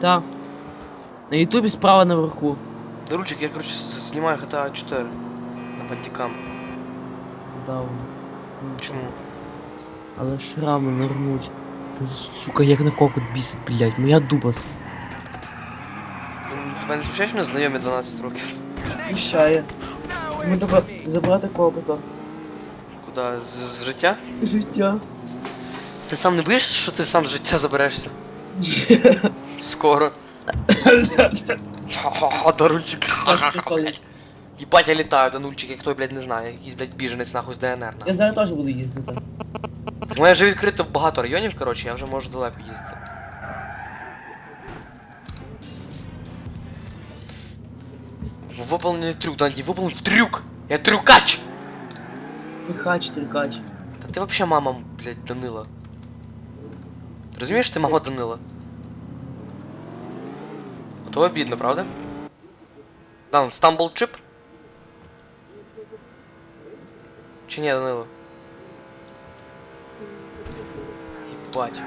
Та. На ютубі справа наверху. Дарульчик, я, короче, снимаю GTA 4 на пантикам. Да. Ну, Чому? Але шрами нирнуть. Та сука, як на кокот бісить, блядь, моя дубас. Тебе не смущаєш мене знайомі 12 років? Смущає. Ми треба забрати кокота. Куда? З, з життя? Життя. Ти сам не боїшся, що ти сам з життя заберешся? Скоро. Ха-ха-ха, Дарульчик. Ха-ха-ха, блядь. Єбать, я літаю, Данульчик, як той, блядь, не знаю. Якийсь, блядь, біженець нахуй з ДНР. Я нахуй. зараз теж буду їздити. У мене вже відкрито багато районів, коротше, я вже можу далеко їздити. Выполненный трюк, Данди, выполнен трюк! Я трюкач! Трикач, трикач. Та ти вообще мама, блядь, Данила. Розумієш, ти мама Данила? То обідно, правда? Дан, стамбул чип? Чи ні, Данило? Єбать.